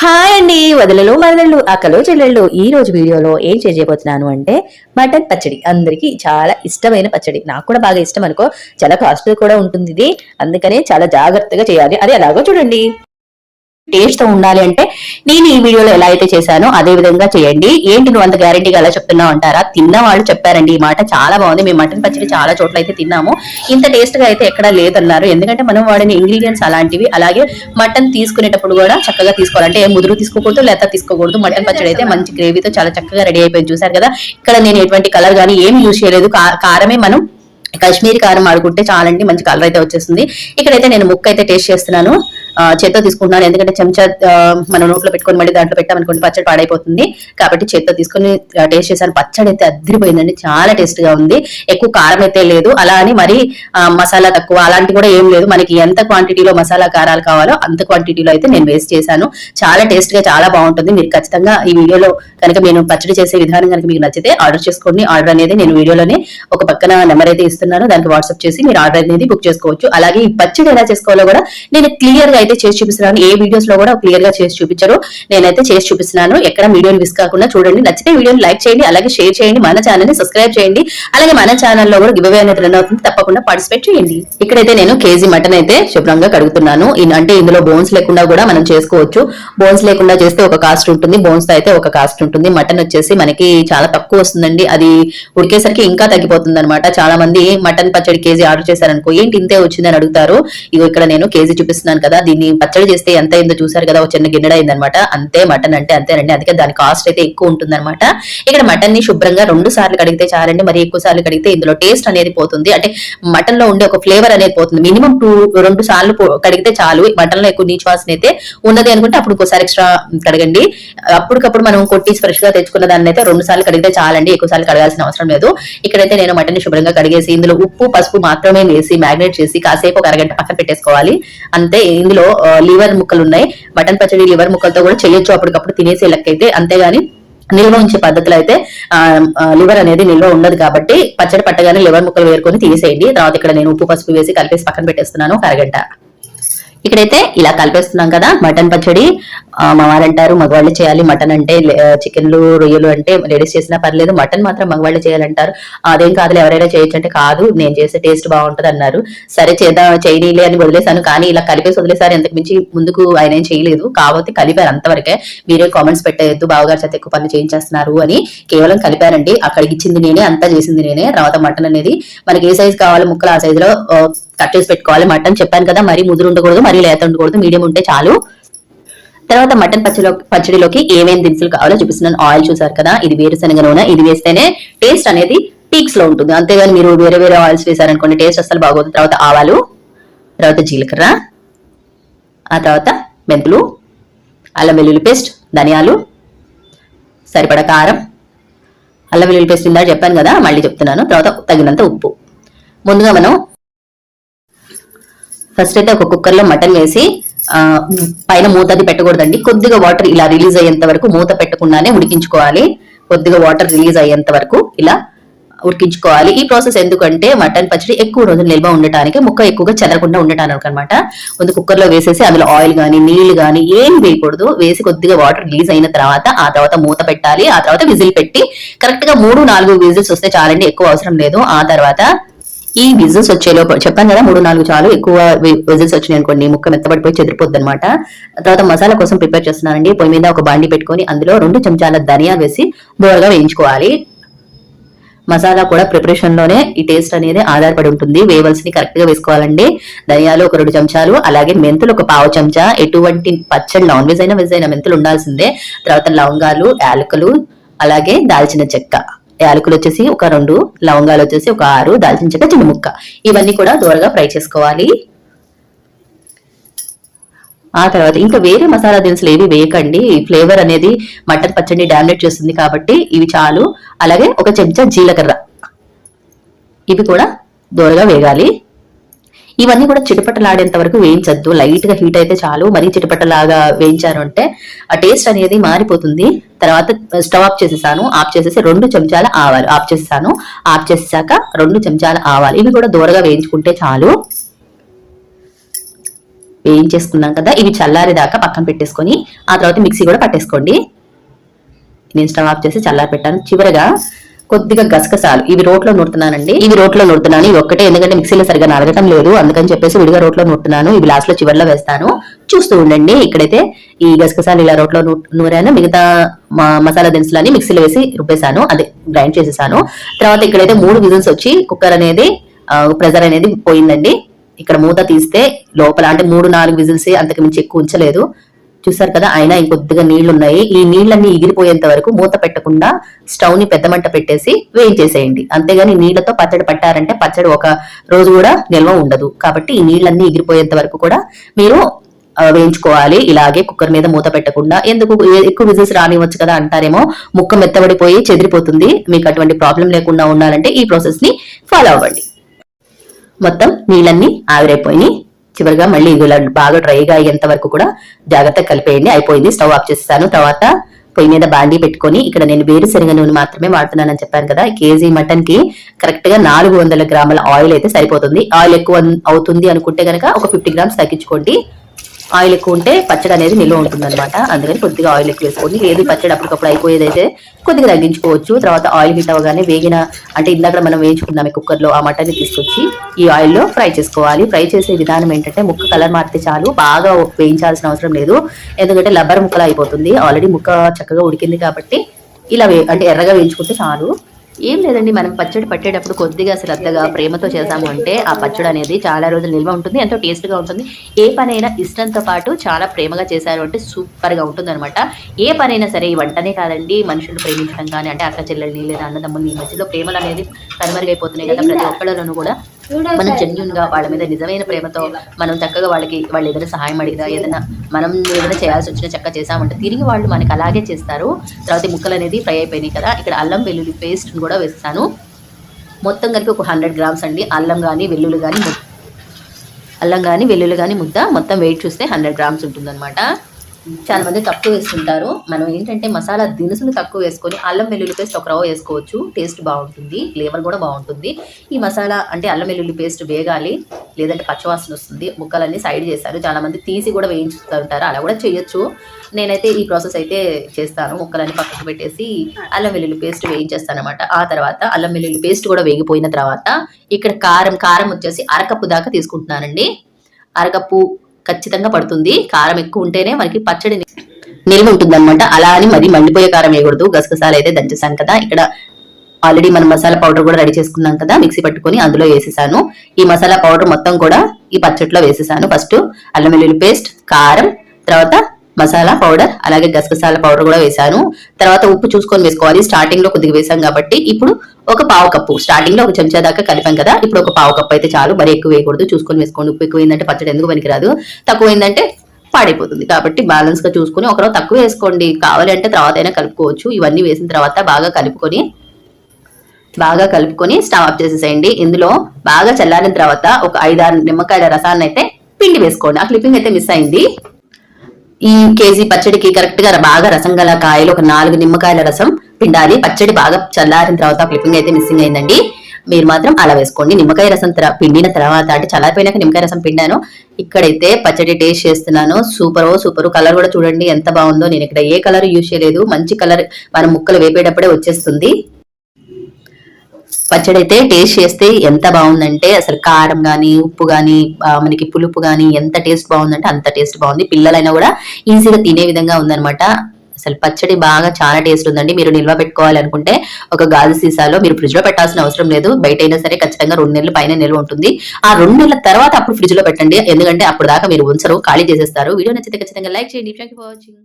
Hi అండి వదలలు మరదళ్ళు అక్కలు చెల్లెళ్ళు. ఈ రోజు వీడియోలో ఏం చేయబోతున్నాను అంటే మటన్ పచ్చడి. అందరికీ చాలా ఇష్టమైన పచ్చడి. నాకు కూడా బాగా ఇష్టం అనుకో. చాలా కాస్ట్లీ కూడా ఉంటుంది ఇది. అందుకనే చాలా జాగ్రత్తగా చేయాలి. అది ఎలాగో చూడండి. టేస్ట్తో ఉండాలి అంటే నేను ఈ వీడియోలో ఎలా అయితే చేశానో అదే విధంగా చేయండి. ఏంటి నువ్వు అంత గ్యారంటీగా ఎలా చెప్తున్నావు అంటారా? తిన్న వాళ్ళు చెప్పారండి ఈ మాట. చాలా బాగుంది. మేము మటన్ పచ్చడి చాలా చోట్ల అయితే తిన్నాము. ఇంత టేస్ట్గా అయితే ఎక్కడా లేదన్నారు. ఎందుకంటే మనం వాడిన ఇంగ్రీడియంట్స్ అలాంటివి అలాగే మటన్ తీసుకునేటప్పుడు కూడా చక్కగా తీసుకోవాలంటే ఏ ముదురు తీసుకోకూడదు లేత తీసుకోకూడదు. మటన్ పచ్చడి అయితే మంచి గ్రేవీతో చాలా చక్కగా రెడీ అయిపోయింది. చూసారు కదా? ఇక్కడ నేను ఎటువంటి కలర్ కానీ ఏమి యూజ్ చేయలేదు. కారమే మనం కాశ్మీరీ కారం ఆడుకుంటే చాలండి మంచి కలర్ అయితే వచ్చేస్తుంది. ఇక్కడైతే నేను ముక్క అయితే టేస్ట్ చేస్తున్నాను. చేత్తో తీసుకుంటున్నాను ఎందుకంటే చెంచా మన నోట్లో పెట్టుకొని మళ్ళీ దాంట్లో పెట్టామనుకోండి పచ్చడి పాడైపోతుంది. కాబట్టి చేత్తో తీసుకొని టేస్ట్ చేశాను. పచ్చడి అయితే అద్దరిపోయిందండి చాలా టేస్ట్గా ఉంది. ఎక్కువ కారం అయితే లేదు. అలా అని మరి మసాలా తక్కువ అలాంటి కూడా ఏం లేదు. మనకి ఎంత క్వాంటిటీలో మసాలా కారాలు కావాలో అంత క్వాంటిటీలో అయితే నేను వేస్ట్ చేశాను. చాలా టేస్ట్గా చాలా బాగుంటుంది. మీరు ఖచ్చితంగా ఈ వీడియోలో కనుక నేను పచ్చడి చేసే విధానం కనుక మీకు నచ్చితే ఆర్డర్ చేసుకోండి. ఆర్డర్ అనేది నేను వీడియోలోనే ఒక పక్కన నెంబర్ అయితే ఇస్తున్నాను. దానికి వాట్సాప్ చేసి మీరు ఆర్డర్ అనేది బుక్ చేసుకోవచ్చు. అలాగే ఈ పచ్చడి ఎలా చేసుకోవాలో కూడా నేను క్లియర్గా అయితే చేసి చూపిస్తున్నాను. ఏ వీడియోస్లో కూడా క్లియర్గా చేసి చూపించారు. నేనైతే చేసి చూపిస్తున్నాను. ఎక్కడ వీడియోని మిస్ కాకుండా చూడండి. నచ్చితే వీడియోని లైక్ చేయండి. అలాగే షేర్ చేయండి. మన ఛానల్ని సబ్స్క్రైబ్ చేయండి. అలాగే మన ఛానల్లో కూడా గివ్ అవే అనేది రన్ అవుతుంది. తప్పకుండా పార్టిసిపేట్ చేయండి. ఇక్కడైతే నేను కేజీ మటన్ అయితే శుభ్రంగా కడుగుతున్నాను. అంటే ఇందులో బోన్స్ లేకుండా కూడా మనం చేసుకోవచ్చు. బోన్స్ లేకుండా చేస్తే ఒక కాస్ట్ ఉంటుంది. బోన్స్తో అయితే ఒక కాస్ట్ ఉంటుంది. మటన్ వచ్చేసి మనకి చాలా తక్కువ వస్తుందండి. అది ఉడికేసరికి ఇంకా తగ్గిపోతుంది అనమాట చాలా మంది మటన్ పచ్చడి కేజీ ఆర్డర్ చేశారనుకో ఏంటి ఇంతే వచ్చిందని అడుగుతారు? ఇగో ఇక్కడ నేను కేజీ చూపిస్తున్నాను కదా. దీన్ని పచ్చడి చేస్తే ఎంత అయిందో చూసారు కదా ఒక చిన్న గిన్నెడ అయిందనమాట. అంతే మటన్ అంటే అంతేనండి అందుకే దాని కాస్ట్ అయితే ఎక్కువ ఉంటుంది ఇక్కడ మటన్ని శుభ్రంగా రెండు సార్లు కడిగితే చాలండి. మరి ఎక్కువ సార్లు కడిగితే ఇందులో టేస్ట్ అనేది పోతుంది. అంటే మటన్లో ఉండే ఒక ఫ్లేవర్ అనేది పోతుంది. మినిమం టూ రెండు సార్లు కడిగితే చాలు. మటన్లో ఎక్కువ నీచు వాసన అయితే ఉన్నది అనుకుంటే అప్పుడు ఇంకోసారి ఎక్స్ట్రా కడగండి. అప్పటికప్పుడు మనం కొట్టి ఫ్రెష్గా తెచ్చుకున్న దాన్ని అయితే రెండు సార్లు కడిగితే చాలండి. ఎక్కువ సార్లు కడగాల్సిన అవసరం లేదు. ఇక్కడైతే నేను మటన్ని శుభ్రంగా కడిగేసి ఇందులో ఉప్పు పసుపు మాత్రమే వేసి మ్యాగ్నేట్ చేసి కాసేపు ఒక అరగంట పక్కన పెట్టేసుకోవాలి. అంతే ఇందులో లివర్ ముక్కలు ఉన్నాయి. మటన్ పచ్చడి లివర్ ముక్కలతో కూడా చేయొచ్చు అప్పటికప్పుడు తినేసే లెక్క అయితే అంతేగాని నిల్వ ఉంచే పద్ధతిలో అయితే లివర్ అనేది నిల్వ ఉండదు కాబట్టి పచ్చడి పట్టగానే లివర్ ముక్కలు వేరుకొని తీసేయండి తర్వాత ఇక్కడ నేను ఉప్పు పసుపు వేసి కలిపేసి పక్కన పెట్టేస్తున్నాను. ఒక అరగంట. ఇక్కడైతే ఇలా కలిపేస్తున్నాం కదా మటన్ పచ్చడి. ఆ, మా మగవాళ్ళు చేయాలి మటన్ అంటే చికెన్లు రొయ్యలు అంటే లేడీస్ చేసినా పర్లేదు మటన్ మాత్రం మగవాళ్ళు చేయాలంటారు. అదేం కాదులే ఎవరైనా చేయొచ్చు అంటే కాదు నేను చేసే టేస్ట్ బాగుంటది అన్నారు. సరే చేద్దాం చేయనీలే అని వదిలేశాను కానీ ఇలా కలిపేసి వదిలేసారు ఎంతకు మించి ముందుకు ఆయన ఏం చేయలేదు. కాబట్టి కలిపారు అంతవరకే. మీరే కామెంట్స్ పెట్టేయద్దు బావగారు చేత ఎక్కువ పనులు చేయించేస్తున్నారు అని కేవలం కలిపారండి. అక్కడికి ఇచ్చింది నేనే అంతా చేసింది నేనే తర్వాత మటన్ అనేది మనకి ఏ సైజ్ కావాలో ముక్కలు ఆ సైజులో కట్ చేసి పెట్టుకోవాలి. మటన్ చెప్పాను కదా మరీ ముదురు ఉండకూడదు మరీ లేత ఉండకూడదు మీడియం ఉంటే చాలు. తర్వాత మటన్ పచ్చడిలో పచ్చడిలోకి ఏమేమి దినుసులు కావాలో చూపిస్తున్నాను. ఆయిల్ చూసారు కదా ఇది వేరుశనగ నూనె ఇది వేస్తేనే టేస్ట్ అనేది పీక్స్లో ఉంటుంది. అంతేగాని మీరు వేరే వేరే ఆయిల్స్ వేసారనుకోండి టేస్ట్ అసలు బాగోదు. తర్వాత ఆవాలు తర్వాత జీలకర్ర ఆ తర్వాత మెంతులు అల్లం వెల్లుల్లి పేస్ట్ ధనియాలు సరిపడ కారం. అల్లం వెల్లుల్లి పేస్ట్ ఇందా చెప్పాను కదా మళ్ళీ చెప్తున్నాను. తర్వాత తగినంత ఉప్పు. ముందుగా మనం ఫస్ట్ అయితే ఒక కుక్కర్లో మటన్ వేసి ఆ, పైన మూత అది పెట్టకూడదండి. కొద్దిగా వాటర్ ఇలా రిలీజ్ అయ్యేంత వరకు మూత పెట్టకుండానే ఉడికించుకోవాలి. కొద్దిగా వాటర్ రిలీజ్ అయ్యేంత వరకు ఇలా ఉడికించుకోవాలి. ఈ ప్రాసెస్ ఎందుకంటే మటన్ పచ్చడి ఎక్కువ రోజులు నిల్వ ఉండటానికి ముక్క ఎక్కువగా చెదరకుండా ఉండటానికి అనమాట ముందు కుక్కర్లో వేసేసి అందులో ఆయిల్ కానీ నీళ్ళు కానీ ఏం వేయకూడదు. వేసి కొద్దిగా వాటర్ రిలీజ్ అయిన తర్వాత ఆ తర్వాత మూత పెట్టాలి. ఆ తర్వాత విజిల్ పెట్టి కరెక్ట్గా మూడు నాలుగు విజిల్స్ వస్తే చాలండి ఎక్కువ అవసరం లేదు. ఆ తర్వాత ఈ విజిల్స్ వచ్చేలోపు చెప్పాను కదా మూడు నాలుగు చాలు ఎక్కువ విజిల్స్ వచ్చినాయి అనుకోండి ముక్క మెత్తబడిపోయి చెదిరిపోద్ది అనమాట తర్వాత మసాలా కోసం ప్రిపేర్ చేస్తున్నానండి. పొయ్యి మీద ఒక బాండి పెట్టుకొని అందులో రెండు చెంచాల ధనియా వేసి దూరగా వేయించుకోవాలి. మసాలా కూడా ప్రిపరేషన్లోనే ఈ టేస్ట్ అనేది ఆధారపడి ఉంటుంది. వేవల్స్ని కరెక్ట్గా వేసుకోవాలండి. ధనియాలు ఒక రెండు చెంచాలు అలాగే మెంతులు ఒక పావు చెంచా ఎటువంటి పచ్చడి నాన్ వెజ్ అయినా వెజ్ అయినా మెంతులు ఉండాల్సిందే. తర్వాత లవంగాలు యాలకులు అలాగే దాల్చిన చెక్క. యాలకులు వచ్చేసి ఒక రెండు లవంగాలు వచ్చేసి ఒక ఆరు దాల్చిన చెక్క చిన్న ముక్క. ఇవన్నీ కూడా దూరగా ఫ్రై చేసుకోవాలి. ఆ తర్వాత ఇంకా వేరే మసాలా దినుసులు ఏవి వేయకండి. ఫ్లేవర్ అనేది మటన్ పచ్చడి డామినేట్ చేస్తుంది కాబట్టి ఇవి చాలు. అలాగే ఒక చెంచా జీలకర్ర. ఇవి కూడా దూరగా వేగాలి. ఇవన్నీ కూడా చిటపటలాడేంత వరకు వేయించద్దు. లైట్గా హీట్ అయితే చాలు. మరీ చిటపటలాగా వేయించారు అంటే ఆ టేస్ట్ అనేది మారిపోతుంది. తర్వాత స్టవ్ ఆఫ్ చేసేసాను. ఆఫ్ చేసేసి రెండు చెంచాల ఆవాలు ఆఫ్ చేసేసాను. ఆఫ్ చేసేసాక రెండు చెంచాల ఆవాలు. ఇవి కూడా దూరగా వేయించుకుంటే చాలు. వేయించేసుకున్నాం కదా. ఇవి చల్లారేదాకా పక్కన పెట్టేసుకొని ఆ తర్వాత మిక్సీ కూడా పట్టేసుకోండి. నేను స్టవ్ ఆఫ్ చేసి చల్లారి పెట్టాను చివరగా కొద్దిగా గసగసాలు. ఇవి రోట్లో నూరుతున్నానండి. ఇవి రోట్లో నూరుతున్నాను. ఇవి ఒక్కటే. ఎందుకంటే మిక్సీలో సరిగా నలగటం లేదు. అందుకని చెప్పేసి విడిగా రోట్లో నూరుతున్నాను. ఇవి లాస్ట్లో చివరిలో వేస్తాను. చూస్తూ ఉండండి. ఇక్కడైతే ఈ గసగసాలు ఇలా రోట్లో నూ- నూరాను. మిగతా మా- మసాలా దినుసులని మిక్సీలో వేసి రుబ్బేశాను. అదే గ్రైండ్ చేసేసాను. తర్వాత ఇక్కడైతే మూడు విజిల్స్ వచ్చి కుక్కర్ అనేది ప్రెజర్ అనేది పోయిందండి. ఇక్కడ మూత తీస్తే లోపల అంటే మూడు నాలుగు విజిల్స్ అంతకు మించి ఎక్కువ ఉంచలేదు. చూసారు కదా అయినా ఇంకొద్దిగా నీళ్ళు ఉన్నాయి ఈ నీళ్ళన్నీ ఎగిరిపోయేంత వరకు మూత పెట్టకుండా స్టవ్ని పెద్ద మంట పెట్టేసి వేయించేసేయండి. అంతేగాని నీళ్ళతో పచ్చడి పట్టారంటే పచ్చడి ఒక రోజు కూడా నిల్వ ఉండదు. కాబట్టి ఈ నీళ్ళన్నీ ఎగిరిపోయేంత వరకు కూడా మీరు వేయించుకోవాలి. ఇలాగే కుక్కర్ మీద మూత పెట్టకుండా. ఎందుకు? ఎక్కువ విజిల్స్ రానివ్వచ్చు కదా అంటారేమో. ముక్క మెత్తబడిపోయి చెదిరిపోతుంది. మీకు అటువంటి ప్రాబ్లం లేకుండా ఉండాలంటే ఈ ప్రాసెస్ని ఫాలో అవ్వండి. మొత్తం నీళ్ళన్నీ ఆవిరైపోయి చివరిగా మళ్ళీ ఇలా బాగా డ్రైగా అయ్యేంత వరకు కూడా జాగ్రత్తగా కలిపేయండి. అయిపోయింది. స్టవ్ ఆఫ్ చేస్తాను తర్వాత పొయ్యి మీద బాండీ పెట్టుకొని ఇక్కడ నేను వేరుశనగ నూనె మాత్రమే వాడుతున్నానని చెప్పాను కదా. కేజీ మటన్కి కరెక్ట్గా నాలుగు వందల గ్రాముల ఆయిల్ అయితే సరిపోతుంది. ఆయిల్ ఎక్కువ అవుతుంది అనుకుంటే గనక ఒక ఫిఫ్టీ గ్రామ్స్ తగ్గించుకోండి. ఆయిల్ ఎక్కువ ఉంటే పచ్చడి అనేది నిల్వ ఉంటుంది అనమాట అందుకని కొద్దిగా ఆయిల్ ఎక్కువ వేసుకోండి. లేదు పచ్చడి అప్పటికప్పుడు అయిపోయేదైతే కొద్దిగా తగ్గించుకోవచ్చు. తర్వాత ఆయిల్ హీట్ అవ్వగానే వేగిన అంటే ఇందాక మనం వేయించుకున్నాం కుక్కర్లో ఆ మటన్ తీసుకొచ్చి ఈ ఆయిల్లో ఫ్రై చేసుకోవాలి. ఫ్రై చేసే విధానం ఏంటంటే ముక్క కలర్ మారితే చాలు. బాగా వేయించాల్సిన అవసరం లేదు. ఎందుకంటే లబ్బర్ ముక్కలు అయిపోతుంది. ఆల్రెడీ ముక్క చక్కగా ఉడికింది కాబట్టి ఇలా వే అంటే ఎర్రగా వేయించుకుంటే చాలు. ఏం లేదండి మనం పచ్చడి పట్టేటప్పుడు కొద్దిగా శ్రద్ధగా ప్రేమతో చేసాము అంటే ఆ పచ్చడి అనేది చాలా రోజులు నిల్వ ఉంటుంది ఎంతో టేస్ట్గా ఉంటుంది. ఏ పనైనా ఇష్టంతో పాటు చాలా ప్రేమగా చేశారు అంటే సూపర్గా ఉంటుంది అనమాట ఏ పనైనా సరే ఈ వంటనే కాదండి మనుషులు ప్రేమించడం కానీ అంటే అక్క చెల్లెల్ని లేదా అన్నదమ్ముల్ని ఈ మధ్యలో ప్రేమలు అనేది కనుమరుగైపోతున్నాయి కదా ప్రతి ఒక్కళ్ళలోనూ కూడా. మనం జెన్యున్గా వాళ్ళ మీద నిజమైన ప్రేమతో మనం చక్కగా వాళ్ళకి వాళ్ళు ఏదైనా సహాయం అడిగినా ఏదైనా మనం ఏదైనా చేయాల్సి వచ్చినా చక్కగా చేసామంటే తిరిగి వాళ్ళు మనకి అలాగే చేస్తారు. తర్వాత ముక్కలు అనేది ఫ్రై అయిపోయినాయి కదా ఇక్కడ అల్లం వెల్లుల్లి పేస్ట్ కూడా వేస్తాను. మొత్తం కలిపి ఒక హండ్రెడ్ గ్రామ్స్ అండి. అల్లం కానీ వెల్లుల్లి కానీ అల్లం కానీ వెల్లుల్లి కానీ ముద్ద మొత్తం వెయిట్ చూస్తే హండ్రెడ్ గ్రామ్స్ ఉంటుందన్నమాట. చాలా మంది తక్కువ వేసుకుంటారు మనం ఏంటంటే మసాలా దినుసులు తక్కువ వేసుకొని అల్లం వెల్లుల్లి పేస్ట్ ఒక రవ్వ వేసుకోవచ్చు. టేస్ట్ బాగుంటుంది. ఫ్లేవర్ కూడా బాగుంటుంది. ఈ మసాలా అంటే అల్లం వెల్లుల్లి పేస్ట్ వేగాలి. లేదంటే పచ్చవాసన వస్తుంది. ముక్కలన్నీ సైడ్ చేస్తారు చాలామంది తీసి కూడా వేయించుతుంటారు. అలా కూడా చేయొచ్చు. నేనైతే ఈ ప్రాసెస్ అయితే చేస్తాను. ముక్కలన్నీ పక్కకు పెట్టేసి అల్లం వెల్లుల్లి పేస్ట్ వేయించేస్తాను అనమాట ఆ తర్వాత అల్లం వెల్లుల్లి పేస్ట్ కూడా వేగిపోయిన తర్వాత ఇక్కడ కారం కారం వచ్చేసి అరకప్పు దాకా తీసుకుంటున్నానండి. అరకప్పు ఖచ్చితంగా పడుతుంది. కారం ఎక్కువ ఉంటేనే మనకి పచ్చడి నిల్వ ఉంటుందన్నమాట. అలా అని మరి మండిపోయే కారం వేయకూడదు. గసగసాలు అయితే దంచేసాం కదా. ఇక్కడ ఆల్రెడీ మనం మసాలా పౌడర్ కూడా రెడీ చేసుకున్నాం కదా. మిక్సీ పట్టుకొని అందులో వేసేసాను. ఈ మసాలా పౌడర్ మొత్తం కూడా ఈ పచ్చట్లో వేసేసాను. ఫస్ట్ అల్లం వెల్లుల్లి పేస్ట్ కారం తర్వాత మసాలా పౌడర్ అలాగే గసగసాల పౌడర్ కూడా వేసాను తర్వాత ఉప్పు చూసుకొని వేసుకోవాలి. స్టార్టింగ్లో కొద్దిగా వేసాం కాబట్టి ఇప్పుడు ఒక పావు కప్పు. స్టార్టింగ్లో ఒక చెంచా దాకా కలిపాం కదా ఇప్పుడు ఒక పావు కప్పు అయితే చాలు. మరి ఎక్కువ వేయకూడదు. చూసుకొని వేసుకోండి. ఉప్పు ఎక్కువ ఏంటంటే పచ్చడి ఎందుకు పనికిరాదు. తక్కువ ఏంటంటే పాడైపోతుంది. కాబట్టి బ్యాలెన్స్గా చూసుకొని ఒకరో తక్కువ వేసుకోండి. కావాలి అంటే తర్వాత అయినా కలుపుకోవచ్చు. ఇవన్నీ వేసిన తర్వాత బాగా కలుపుకొని బాగా కలుపుకొని స్టవ్ ఆఫ్ చేసేసేయండి. ఇందులో బాగా చల్లారిన తర్వాత ఒక ఐదారు నిమ్మకాయల రసాన్ని అయితే పిండి వేసుకోండి. ఆ క్లిప్పింగ్ అయితే మిస్ అయింది. ఈ కేజీ పచ్చడికి కరెక్ట్గా బాగా రసం గల కాయలు ఒక నాలుగు నిమ్మకాయల రసం పిండాలి. పచ్చడి బాగా చల్లారిన తర్వాత క్లిప్పింగ్ అయితే మిస్సింగ్ అయిందండి. మీరు మాత్రం అలా వేసుకోండి. నిమ్మకాయ రసం పిండిన తర్వాత అంటే చల్లారిపోయినాక నిమ్మకాయ రసం పిండాను. ఇక్కడైతే పచ్చడి టేస్ట్ చేస్తున్నాను. సూపర్ సూపర్ కలర్ కూడా చూడండి ఎంత బాగుందో. నేను ఇక్కడ ఏ కలర్ యూజ్ చేయలేదు. మంచి కలర్ మనం ముక్కలు వేపేటప్పుడే వచ్చేస్తుంది. పచ్చడి అయితే టేస్ట్ చేస్తే ఎంత బాగుందంటే అసలు కారం కానీ ఉప్పు కానీ మనకి పులుపు కానీ ఎంత టేస్ట్ బాగుందంటే అంత టేస్ట్ బాగుంది. పిల్లలైనా కూడా ఈజీగా తినే విధంగా ఉందనమాట అసలు పచ్చడి బాగా చాలా టేస్ట్ ఉందండి. మీరు నిల్వ పెట్టుకోవాలనుకుంటే ఒక గాజు సీసాలో మీరు ఫ్రిడ్జ్లో పెట్టాల్సిన అవసరం లేదు. బయట అయినా సరే ఖచ్చితంగా రెండు నెలలు పైన నిల్వ ఉంటుంది. ఆ రెండు నెలల తర్వాత అప్పుడు ఫ్రిడ్జ్లో పెట్టండి. ఎందుకంటే అప్పుడు దాకా మీరు ఉంచరు ఖాళీ చేసేస్తారు. వీడియో నచ్చితే ఖచ్చితంగా లైక్ చేయండి. Thank you for watching